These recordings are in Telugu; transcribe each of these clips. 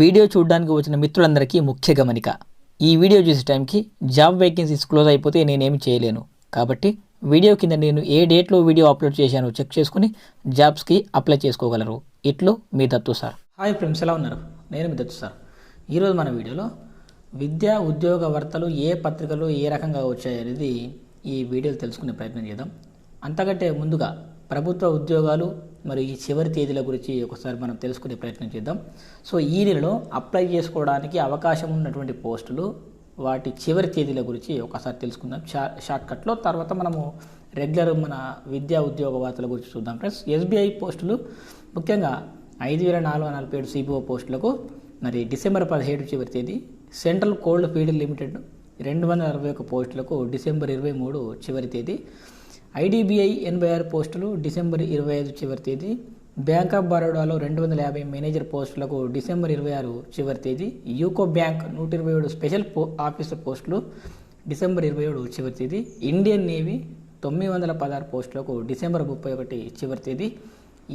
వీడియో చూడడానికి వచ్చిన మిత్రులందరికీ ముఖ్య గమనిక. ఈ వీడియో చూసే టైంకి జాబ్ వేకెన్సీస్ క్లోజ్ అయిపోతే నేనేమి చేయలేను. కాబట్టి వీడియో కింద నేను ఏ డేట్లో వీడియో అప్లోడ్ చేశానో చెక్ చేసుకుని జాబ్స్కి అప్లై చేసుకోగలరు. ఇట్లు మీ దత్తు సార్. హాయ్ ఫ్రెండ్స్ ఎలా ఉన్నారు? నేను మీ దత్తు సార్. ఈరోజు మన వీడియోలో విద్యా ఉద్యోగ వార్తలు ఏ పత్రికలు ఏ రకంగా వచ్చాయనేది ఈ వీడియోలో తెలుసుకునే ప్రయత్నం చేద్దాం. అంతకంటే ముందుగా ప్రభుత్వ ఉద్యోగాలు మరి ఈ చివరి తేదీల గురించి ఒకసారి మనం తెలుసుకునే ప్రయత్నం చేద్దాం. సో ఈ నెలలో అప్లై చేసుకోవడానికి అవకాశం ఉన్నటువంటి పోస్టులు వాటి చివరి తేదీల గురించి ఒకసారి తెలుసుకుందాం. షా షార్ట్కట్లో తర్వాత మనము రెగ్యులర్ మన విద్యా ఉద్యోగ వార్తల గురించి చూద్దాం. ఫ్రెండ్స్ ఎస్బీఐ పోస్టులు ముఖ్యంగా ఐదు వేల నాలుగు వందల నలభై ఏడు సిబిఓ పోస్టులకు మరి డిసెంబర్ పదిహేడు చివరి తేదీ సెంట్రల్ కోల్డ్ ఫీడ్ లిమిటెడ్ రెండు వందల అరవై ఒక పోస్టులకు డిసెంబర్ ఇరవై మూడు చివరి తేదీ ఐడిబిఐ ఎనభై ఆరు పోస్టులు డిసెంబర్ ఇరవై ఐదు చివరి తేదీ బ్యాంక్ ఆఫ్ బరోడాలో రెండు వందల యాభై మేనేజర్ పోస్టులకు డిసెంబర్ ఇరవై ఆరు చివరి తేదీ యూకో బ్యాంక్ నూట ఇరవై ఏడు స్పెషల్ పో ఆఫీసర్ పోస్టులు డిసెంబర్ ఇరవై ఏడు చివరి తేదీ ఇండియన్ నేవీ తొమ్మిది వందల పదహారు పోస్టులకు డిసెంబర్ ముప్పై ఒకటి చివరి తేదీ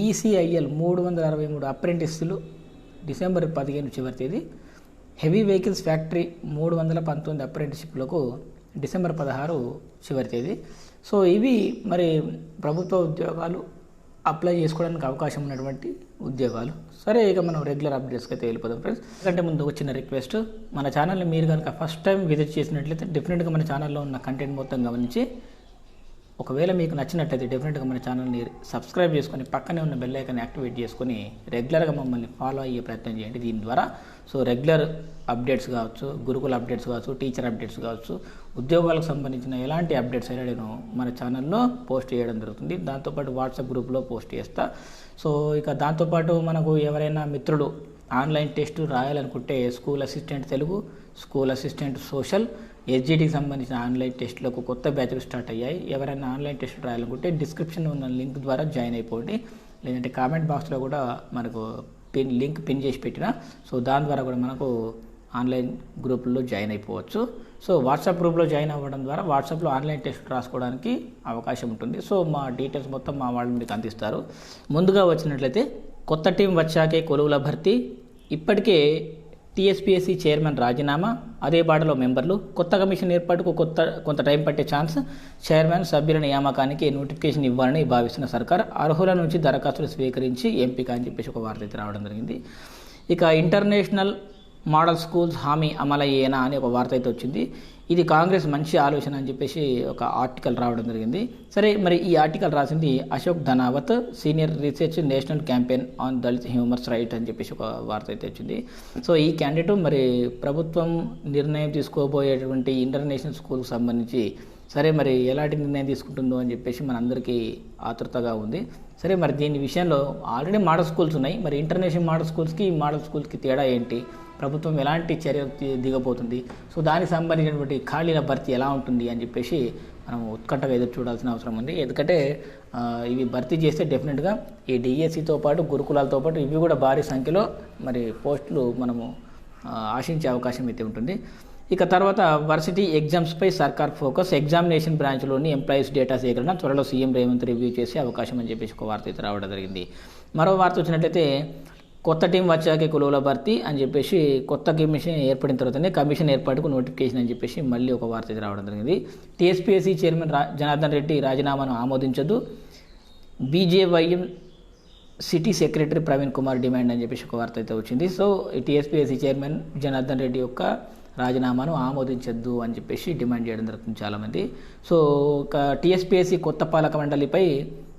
ఈసీఐఎల్ మూడు వందల అరవై మూడు అప్రెంటిస్లు డిసెంబర్ పదిహేను చివరి తేదీ హెవీ వెహికల్స్ ఫ్యాక్టరీ మూడు వందల పంతొమ్మిది అప్రెంటిస్షిప్లకు డిసెంబర్ పదహారు చివరి తేదీ. సో ఇవి మరి ప్రభుత్వ ఉద్యోగాలు అప్లై చేసుకోవడానికి అవకాశం ఉన్నటువంటి ఉద్యోగాలు. సరే ఇక మనం రెగ్యులర్ అప్డేట్స్కి అయితే వెళ్ళిపోదాం ఫ్రెండ్స్ ఎందుకంటే ముందు వచ్చిన రిక్వెస్ట్ మన ఛానల్ని మీరు కనుక ఫస్ట్ టైం విజిట్ చేసినట్లయితే డెఫినెట్గా మన ఛానల్లో ఉన్న కంటెంట్ మొత్తం గమనించి ఒకవేళ మీకు నచ్చినట్లయితే డెఫినెట్గా మన ఛానల్ని సబ్స్క్రైబ్ చేసుకొని పక్కనే ఉన్న బెల్ ఐకాన్ని యాక్టివేట్ చేసుకొని రెగ్యులర్గా మమ్మల్ని ఫాలో అయ్యే ప్రయత్నం చేయండి దీని ద్వారా. సో రెగ్యులర్ అప్డేట్స్ కావచ్చు గురుకుల అప్డేట్స్ కావచ్చు టీచర్ అప్డేట్స్ కావచ్చు ఉద్యోగాలకు సంబంధించిన ఎలాంటి అప్డేట్స్ అయినా నేను మన ఛానల్లో పోస్ట్ చేయడం జరుగుతుంది. దాంతోపాటు వాట్సాప్ గ్రూప్లో పోస్ట్ చేస్తా. సో ఇక దాంతోపాటు మనకు ఎవరైనా మిత్రులు online test రాయాలనుకుంటే school assistant Telugu school assistant social ఎస్జిటికి సంబంధించిన ఆన్లైన్ టెస్టులకు కొత్త బ్యాచ్లు స్టార్ట్ అయ్యాయి. ఎవరైనా ఆన్లైన్ టెస్ట్ రాయాలనుకుంటే డిస్క్రిప్షన్ ఉన్న లింక్ ద్వారా జాయిన్ అయిపోండి. లేదంటే కామెంట్ బాక్స్లో కూడా మనకు పిన్ లింక్ పిన్ చేసి పెట్టిన సో దాని ద్వారా కూడా మనకు ఆన్లైన్ గ్రూపుల్లో జాయిన్ అయిపోవచ్చు. సో వాట్సాప్ గ్రూప్లో జాయిన్ అవ్వడం ద్వారా వాట్సాప్లో ఆన్లైన్ టెస్ట్ రాసుకోవడానికి అవకాశం ఉంటుంది. సో మా డీటెయిల్స్ మొత్తం మా వాళ్ళు మీకు అందిస్తారు. ముందుగా వచ్చినట్లయితే కొత్త టీం వచ్చాకే కొలువుల భర్తీ. ఇప్పటికే టీఎస్పీఎస్సీ చైర్మన్ రాజీనామా అదే బాటలో మెంబర్లు కొత్త కమిషన్ ఏర్పాటుకు కొత్త కొంత టైం పట్టే ఛాన్స్ చైర్మన్ సభ్యుల నియామకానికి నోటిఫికేషన్ ఇవ్వాలని భావిస్తున్న సర్కార్ అర్హుల నుంచి దరఖాస్తులు స్వీకరించి ఎంపిక అని చెప్పేసి ఒక వార్త అయితే రావడం జరిగింది. ఇక ఇంటర్నేషనల్ మోడల్ స్కూల్స్ హామీ అమలయ్యేనా అని ఒక వార్త అయితే వచ్చింది. ఇది కాంగ్రెస్ మంచి ఆలోచన అని చెప్పేసి ఒక ఆర్టికల్ రావడం జరిగింది. సరే మరి ఈ ఆర్టికల్ రాసింది Ashok Dhanavat senior research national campaign on Dalit humans right అని చెప్పేసి ఒక వార్త అయితే వచ్చింది. సో ఈ క్యాండిడేట్ మరి ప్రభుత్వం నిర్ణయం తీసుకోబోయేటువంటి ఇంటర్నేషనల్ స్కూల్కి సంబంధించి సరే మరి ఎలాంటి నిర్ణయం తీసుకుంటుందో అని చెప్పేసి మనందరికీ ఆతృతగా ఉంది. సరే మరి దీని విషయంలో ఆల్రెడీ మోడల్ స్కూల్స్ ఉన్నాయి. మరి ఇంటర్నేషనల్ మోడల్ స్కూల్స్కి మోడల్ స్కూల్స్కి తేడా ఏంటి? ప్రభుత్వం ఎలాంటి చర్య దిగబోతుంది? సో దానికి సంబంధించినటువంటి ఖాళీల భర్తీ ఎలా ఉంటుంది అని చెప్పేసి మనం ఉత్కంఠగా ఎదురు చూడాల్సిన అవసరం ఉంది. ఎందుకంటే ఇవి భర్తీ చేస్తే డెఫినెట్గా ఈ డిఎస్సితో పాటు గురుకులాలతో పాటు ఇవి కూడా భారీ సంఖ్యలో మరి పోస్టులు మనము ఆశించే అవకాశం అయితే ఉంటుంది. ఇక తర్వాత వర్సిటీ ఎగ్జామ్స్పై సర్కార్ ఫోకస్ ఎగ్జామినేషన్ బ్రాంచ్లోని ఎంప్లాయీస్ డేటా సేకరణ త్వరలో సీఎం రేవంత్ రివ్యూ చేసే అవకాశం అని చెప్పేసి ఒక వార్త అయితే రావడం జరిగింది. మరో వార్త వచ్చినట్లయితే కొత్త టీం వచ్చాకే కులువుల భర్తీ అని చెప్పేసి కొత్త కమిషన్ ఏర్పడిన తర్వాతనే కమిషన్ ఏర్పాటుకు నోటిఫికేషన్ అని చెప్పేసి మళ్ళీ ఒక వార్త అయితే రావడం జరిగింది. టీఎస్పీఎస్సీ చైర్మన్ రా జనార్దన్ రెడ్డి రాజీనామాను ఆమోదించదు. BJYM city secretary Praveen Kumar demand అని చెప్పేసి ఒక వార్త అయితే వచ్చింది. So TSPSC chairman Janardhan Reddy యొక్క రాజీనామాను ఆమోదించద్దు అని చెప్పేసి డిమాండ్ చేయడం జరుగుతుంది చాలామంది. సో ఒక టీఎస్పీఎస్సీ కొత్త పాలక మండలిపై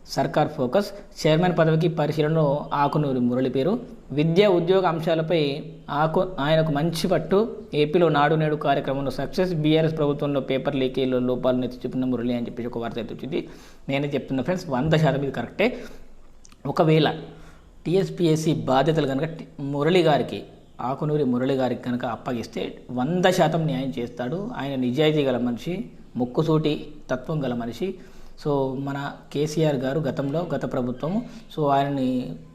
సర్కార్ ఫోకస్. చైర్మన్ పదవికి పరిశీలనలో ఆకునూరి మురళి పేరు. విద్యా ఉద్యోగ అంశాలపై ఆకు ఆయనకు మంచి పట్టు. ఏపీలో నాడు నేడు కార్యక్రమంలో సక్సెస్. బీఆర్ఎస్ ప్రభుత్వంలో పేపర్ లీకేజ్లో లోపాలను ఎత్తి చూపిన మురళి అని చెప్పేసి ఒక వార్త అయితే వచ్చింది. నేనే చెప్తున్నా ఫ్రెండ్స్ వంద శాతం ఇది కరెక్టే. ఒకవేళ టీఎస్పీఎస్సీ బాధ్యతలు కనుక మురళి గారికి ఆకునూరి మురళి గారికి కనుక అప్పగిస్తే వంద శాతం న్యాయం చేస్తాడు. ఆయన నిజాయితీ గల మనిషి ముక్కుసూటి తత్వం గల మనిషి. సో మన కేసీఆర్ గారు గతంలో గత ప్రభుత్వం సో ఆయనని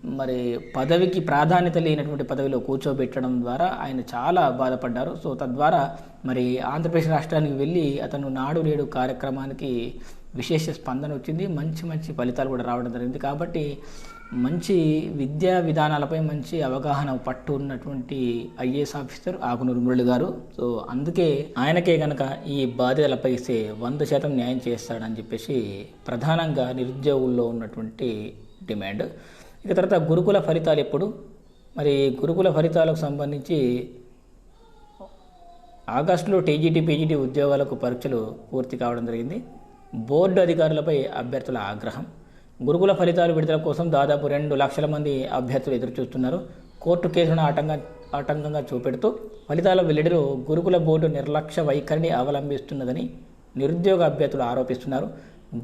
మరి పదవికి ప్రాధాన్యత లేనటువంటి పదవిలో కూర్చోబెట్టడం ద్వారా ఆయన చాలా బాధపడ్డారు. సో తద్వారా మరి ఆంధ్రప్రదేశ్ రాష్ట్రానికి వెళ్ళి అతను నాడు నేడు కార్యక్రమానికి విశేష స్పందన వచ్చింది. మంచి మంచి ఫలితాలు కూడా రావడం జరిగింది. కాబట్టి మంచి విద్యా విధానాలపై మంచి అవగాహన పట్టు ఉన్నటువంటి ఐఏఎస్ ఆఫీసర్ ఆకునూరు మురళి గారు. సో అందుకే ఆయనకే కనుక ఈ బాధ్యతలపై ఇస్తే వంద శాతం న్యాయం చేస్తాడని చెప్పేసి ప్రధానంగా నిరుద్యోగుల్లో ఉన్నటువంటి డిమాండ్. ఇక తర్వాత గురుకుల ఫలితాలు ఎప్పుడు? మరి గురుకుల ఫలితాలకు సంబంధించి ఆగస్టులో టీజీటీ పీజీటీ ఉద్యోగాలకు పరీక్షలు పూర్తి కావడం జరిగింది. బోర్డు అధికారులపై అభ్యర్థుల ఆగ్రహం. గురుకుల ఫలితాలు విడుదల కోసం దాదాపు రెండు లక్షల మంది అభ్యర్థులు ఎదురుచూస్తున్నారు. కోర్టు కేసును ఆటంకం ఆటంకంగా చూపెడుతూ ఫలితాల వెల్లడిలో గురుకుల బోర్డు నిర్లక్ష్య వైఖరిని అవలంబిస్తున్నదని నిరుద్యోగ అభ్యర్థులు ఆరోపిస్తున్నారు.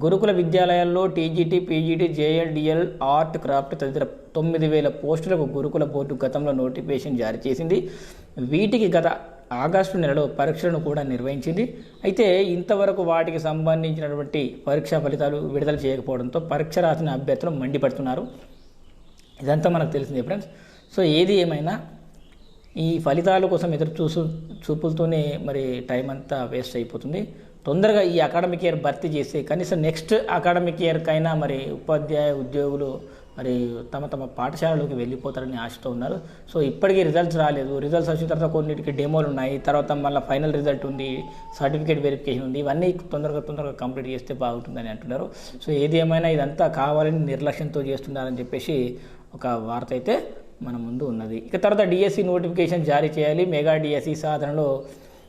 గురుకుల విద్యాలయాల్లో TGT PGT JL DL art craft తదితర తొమ్మిది వేల పోస్టులకు గురుకుల బోర్డు గతంలో నోటిఫికేషన్ జారీ చేసింది. వీటికి గత ఆగస్టు నెలలో పరీక్షలను కూడా నిర్వహించింది. అయితే ఇంతవరకు వాటికి సంబంధించినటువంటి పరీక్షా ఫలితాలు విడుదల చేయకపోవడంతో పరీక్ష రాసిన అభ్యర్థులు మండిపడుతున్నారు. ఇదంతా మనకు తెలిసింది ఫ్రెండ్స్. సో ఏది ఏమైనా ఈ ఫలితాల కోసం ఎదురు చూసు చూపులతోనే మరి టైం అంతా వేస్ట్ అయిపోతుంది. తొందరగా ఈ అకాడమిక్ ఇయర్ భర్తీ చేసి కనీసం నెక్స్ట్ అకాడమిక్ ఇయర్కైనా మరి ఉపాధ్యాయ ఉద్యోగులు మరి తమ తమ పాఠశాలలోకి వెళ్ళిపోతారని ఆశతో ఉన్నారు. సో ఇప్పటికీ రిజల్ట్స్ రాలేదు. రిజల్ట్స్ వచ్చిన తర్వాత కొన్నిటికి డెమోలు ఉన్నాయి. తర్వాత మళ్ళీ ఫైనల్ రిజల్ట్ ఉంది. సర్టిఫికేట్ వెరిఫికేషన్ ఉంది. ఇవన్నీ తొందరగా తొందరగా కంప్లీట్ చేస్తే బాగుంటుందని అంటున్నారు. సో ఏది ఏమైనా ఇదంతా కావాలని నిర్లక్ష్యంతో చేస్తున్నారని చెప్పేసి ఒక వార్త అయితే మన ముందు ఉన్నది. ఇక తర్వాత డిఎస్సి నోటిఫికేషన్ జారీ చేయాలి. మెగా డిఎస్సి సాధనలో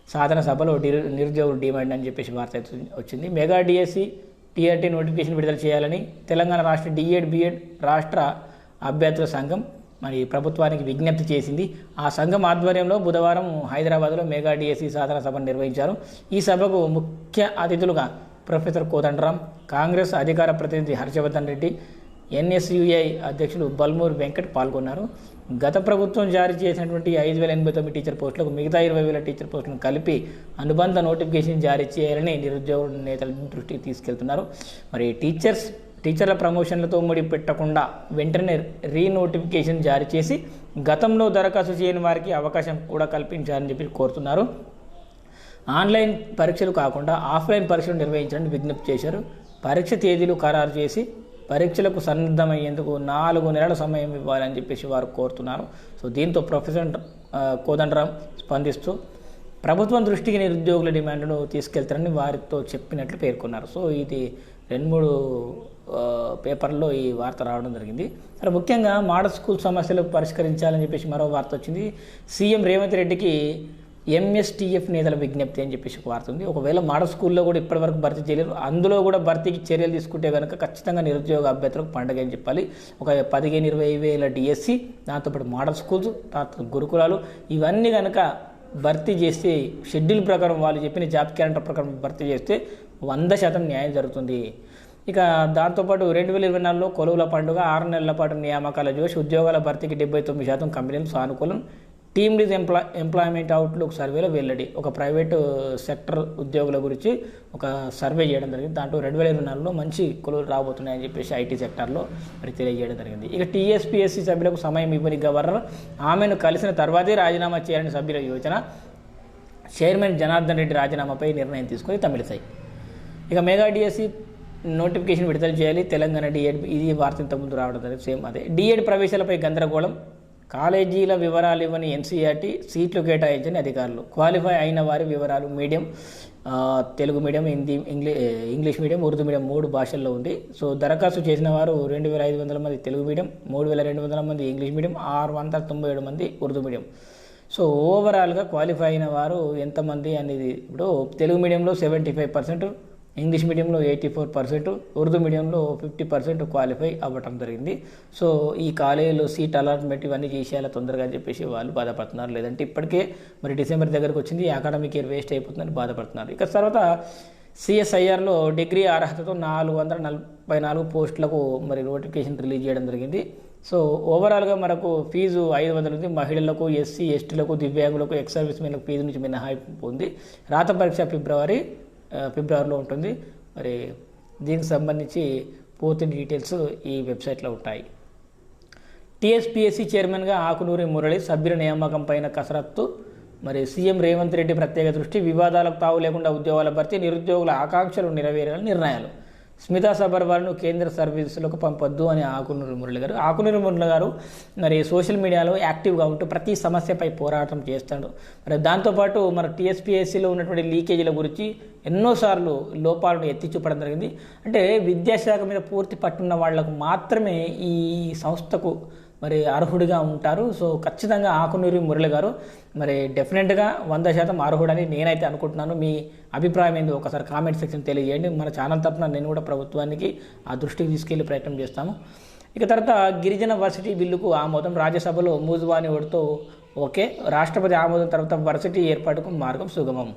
సాధన సభలో డి- నిరుద్యోగులు డిమాండ్ అని చెప్పేసి వార్త అయితే వచ్చింది. మెగా డిఎస్సి టీఆర్టీ నోటిఫికేషన్ విడుదల చేయాలని తెలంగాణ రాష్ట్ర డిఎడ్ బిఎడ్ రాష్ట్ర అభ్యర్థుల సంఘం మరి ప్రభుత్వానికి విజ్ఞప్తి చేసింది. ఆ సంఘం ఆధ్వర్యంలో బుధవారం హైదరాబాద్లో మెగా డిఎస్సి సాధన సభను నిర్వహించారు. ఈ సభకు ముఖ్య అతిథులుగా ప్రొఫెసర్ కోదండరాం కాంగ్రెస్ అధికార ప్రతినిధి హర్షవర్ధన్ రెడ్డి ఎన్ఎస్యుఐ అధ్యక్షులు బల్మూర్ వెంకట్ పాల్గొన్నారు. గత ప్రభుత్వం జారీ చేసినటువంటి ఐదు వేల ఎనభై తొమ్మిది టీచర్ పోస్టులకు మిగతా ఇరవై వేల టీచర్ పోస్టులను కలిపి అనుబంధ నోటిఫికేషన్ జారీ చేయాలని నిరుద్యోగ నేతల దృష్టికి తీసుకెళ్తున్నారు. మరి టీచర్స్ టీచర్ల ప్రమోషన్లతో ముడి పెట్టకుండా వెంటనే రీ నోటిఫికేషన్ జారీ చేసి గతంలో దరఖాస్తు చేయని వారికి అవకాశం కూడా కల్పించాలని చెప్పి కోరుతున్నారు. ఆన్లైన్ పరీక్షలు కాకుండా ఆఫ్లైన్ పరీక్షలు నిర్వహించాలని విజ్ఞప్తి చేశారు. పరీక్ష తేదీలు ఖరారు చేసి పరీక్షలకు సన్నద్ధమయ్యేందుకు నాలుగు నెలల సమయం ఇవ్వాలని చెప్పేసి వారు కోరుతున్నారు. సో దీంతో ప్రొఫెసర్ ఆ, కోదండరాం స్పందిస్తూ ప్రభుత్వం దృష్టికి నిరుద్యోగుల డిమాండ్ను తీసుకెళ్తారని వారితో చెప్పినట్లు పేర్కొన్నారు. సో ఇది రెండు మూడు పేపర్లో ఈ వార్త రావడం జరిగింది. సరే ముఖ్యంగా మోడల్ స్కూల్ సమస్యలు పరిష్కరించాలని చెప్పేసి మరో వార్త వచ్చింది. సీఎం రేవంత్ రెడ్డికి ఎంఎస్టీఎఫ్ నేతల విజ్ఞప్తి అని చెప్పేసి వారుతుంది ఒకవేళ మోడల్ స్కూల్లో కూడా ఇప్పటివరకు భర్తీ చేయలేరు అందులో కూడా భర్తీకి చర్యలు తీసుకుంటే కనుక ఖచ్చితంగా నిరుద్యోగ అభ్యర్థులకు పండగ అని చెప్పాలి. ఒక పదిహేను ఇరవై వేల డిఎస్సి దాంతోపాటు మోడల్ స్కూల్స్ తర్వాత గురుకులాలు ఇవన్నీ కనుక భర్తీ చేస్తే షెడ్యూల్ ప్రకారం వాళ్ళు చెప్పిన జాబ్ క్యాలెండర్ ప్రకారం భర్తీ చేస్తే వంద శాతం న్యాయం జరుగుతుంది. ఇక దాంతోపాటు రెండు వేల ఇరవై నాలుగులో కొలువుల పండుగ ఆరు నెలల పాటు నియామకాల జోష్ ఉద్యోగాల భర్తీకి డెబ్బై తొమ్మిది శాతం కంపెనీలు సానుకూలం. టీమ్ లీజ్ ఎంప్లా ఎంప్లాయ్మెంట్ అవుట్లుక్ సర్వేలో వెల్లడి ఒక ప్రైవేటు సెక్టర్ ఉద్యోగుల గురించి ఒక సర్వే చేయడం జరిగింది. దాంట్లో రెండు వేల ఇరవై నాలుగులో మంచి కొలువులు రాబోతున్నాయని చెప్పేసి ఐటీ సెక్టార్లో మరి తెలియజేయడం జరిగింది. ఇక టీఎస్పీఎస్సీ సభ్యులకు సమయం ఇవ్వని గవర్నర్ ఆమెను కలిసిన తర్వాతే రాజీనామా చేయాలని సభ్యుల యోచన చైర్మన్ జనార్దన్ రెడ్డి రాజీనామాపై నిర్ణయం తీసుకొని తమిళసై. ఇక మెగా డిఎస్సి నోటిఫికేషన్ విడుదల చేయాలి. తెలంగాణ డిఎడ్ ఇది వార్త ఇంతకుముందు రావడం జరిగింది. సేమ్ అదే. డిఎడ్ ప్రవేశాలపై గందరగోళం కాలేజీల వివరాలు ఇవ్వని ఎన్సీఆర్టీ సీట్లు కేటాయించని అధికారులు. క్వాలిఫై అయిన వారి వివరాలు medium Telugu medium Hindi English English medium Urdu medium మూడు భాషల్లో ఉంది. సో దరఖాస్తు చేసిన వారు రెండు వేల ఐదు వందల మంది తెలుగు మీడియం మూడు వేల రెండు వందల మంది ఇంగ్లీష్ మీడియం ఆరు వందల తొంభై ఏడు మంది ఉర్దూ మీడియం. సో ఓవరాల్గా క్వాలిఫై అయిన వారు ఎంతమంది అనేది ఇప్పుడు తెలుగు మీడియంలో సెవెంటీ ఫైవ్ పర్సెంట్ ఇంగ్లీష్ మీడియంలో ఎయిటీ ఫోర్ పర్సెంట్ ఉర్దూ మీడియంలో ఫిఫ్టీ పర్సెంట్ క్వాలిఫై అవ్వటం జరిగింది. సో ఈ కాలేజీలో సీట్ అలాట్మెంట్ ఇవన్నీ చేసేయాలి తొందరగా అని చెప్పేసి వాళ్ళు బాధపడుతున్నారు. లేదంటే ఇప్పటికే మరి డిసెంబర్ దగ్గరకు వచ్చింది అకాడమిక్ ఇయర్ వేస్ట్ అయిపోతుందని బాధపడుతున్నారు. ఇక తర్వాత సిఎస్ఐఆర్లో డిగ్రీ అర్హతతో నాలుగు వందల నలభై నాలుగు పోస్టులకు మరి నోటిఫికేషన్ రిలీజ్ చేయడం జరిగింది. సో ఓవరాల్గా మనకు ఫీజు ఐదు వందలు ఉంది. మహిళలకు ఎస్సీ ఎస్టీలకు దివ్యాంగులకు ఎక్స్ సర్వీస్ మెన్లకు ఫీజు నుంచి మినహాయింపు ఉంది. రాత పరీక్ష ఫిబ్రవరి ఫిబ్రవరిలో ఉంటుంది. మరి దీనికి సంబంధించి పూర్తి డీటెయిల్స్ ఈ వెబ్సైట్లో ఉంటాయి. టీఎస్పీఎస్సీ చైర్మన్గా ఆకునూరి మురళి సభ్యుల నియామకం పైన కసరత్తు. మరి సీఎం రేవంత్ రెడ్డి ప్రత్యేక దృష్టి వివాదాలకు తావు లేకుండా ఉద్యోగాల భర్తీ నిరుద్యోగుల ఆకాంక్షలు నెరవేరాలని నిర్ణయాలు. స్మితా సబర్వాల్ను కేంద్ర సర్వీసులకు పంపొద్దు అని ఆకునూరు మురళి గారు. ఆకునూరు మురళి గారు మరి సోషల్ మీడియాలో యాక్టివ్గా ఉంటూ ప్రతి సమస్యపై పోరాటం చేస్తాడు. మరి దాంతోపాటు మన టీఎస్పీఎస్సీలో ఉన్నటువంటి లీకేజీల గురించి ఎన్నోసార్లు లోపాలను ఎత్తి చూపడం జరిగింది. అంటే విద్యాశాఖ మీద పూర్తి పట్టున్న వాళ్ళకు మాత్రమే ఈ సంస్థకు మరి అర్హుడిగా ఉంటారు. సో ఖచ్చితంగా ఆకునూరి మురళి గారు మరి డెఫినెట్గా వంద శాతం అర్హుడని నేనైతే అనుకుంటున్నాను. మీ అభిప్రాయం ఏంది ఒకసారి కామెంట్ సెక్షన్ తెలియజేయండి. మన ఛానల్ తరఫున నేను కూడా ప్రభుత్వానికి ఆ దృష్టికి తీసుకెళ్ళి ప్రయత్నం చేస్తాము. ఇక తర్వాత గిరిజన వర్సిటీ బిల్లుకు ఆమోదం. రాజ్యసభలో మూజువాని ఓడితో ఓకే. రాష్ట్రపతి ఆమోదం తర్వాత వర్సిటీ ఏర్పాటుకు మార్గం సుగమం.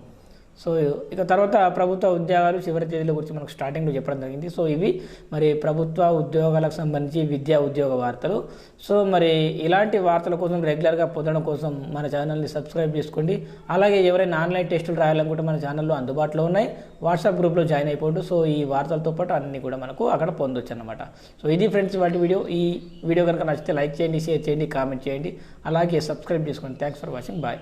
సో ఇక తర్వాత ప్రభుత్వ ఉద్యోగాలు చివరి తేదీల గురించి మనకు స్టార్టింగ్లో చెప్పడం జరిగింది. సో ఇవి మరి ప్రభుత్వ ఉద్యోగాలకు సంబంధించి విద్యా ఉద్యోగ వార్తలు. సో మరి ఇలాంటి వార్తల కోసం రెగ్యులర్గా పొందడం కోసం మన ఛానల్ని సబ్స్క్రైబ్ చేసుకోండి. అలాగే ఎవరైనా ఆన్లైన్ టెస్టులు రాయాలనుకుంటే మన ఛానల్లో అందుబాటులో ఉన్నాయి. వాట్సాప్ గ్రూప్లో జాయిన్ అయిపోండు. సో ఈ వార్తలతో పాటు అన్నీ కూడా మనకు అక్కడ పొందొచ్చు అనమాట సో ఇది ఫ్రెండ్స్ వాటి వీడియో. ఈ వీడియో కనుక నచ్చితే లైక్ చేయండి షేర్ చేయండి కామెంట్ చేయండి. అలాగే సబ్స్క్రైబ్ చేసుకోండి. Thanks for watching. బాయ్.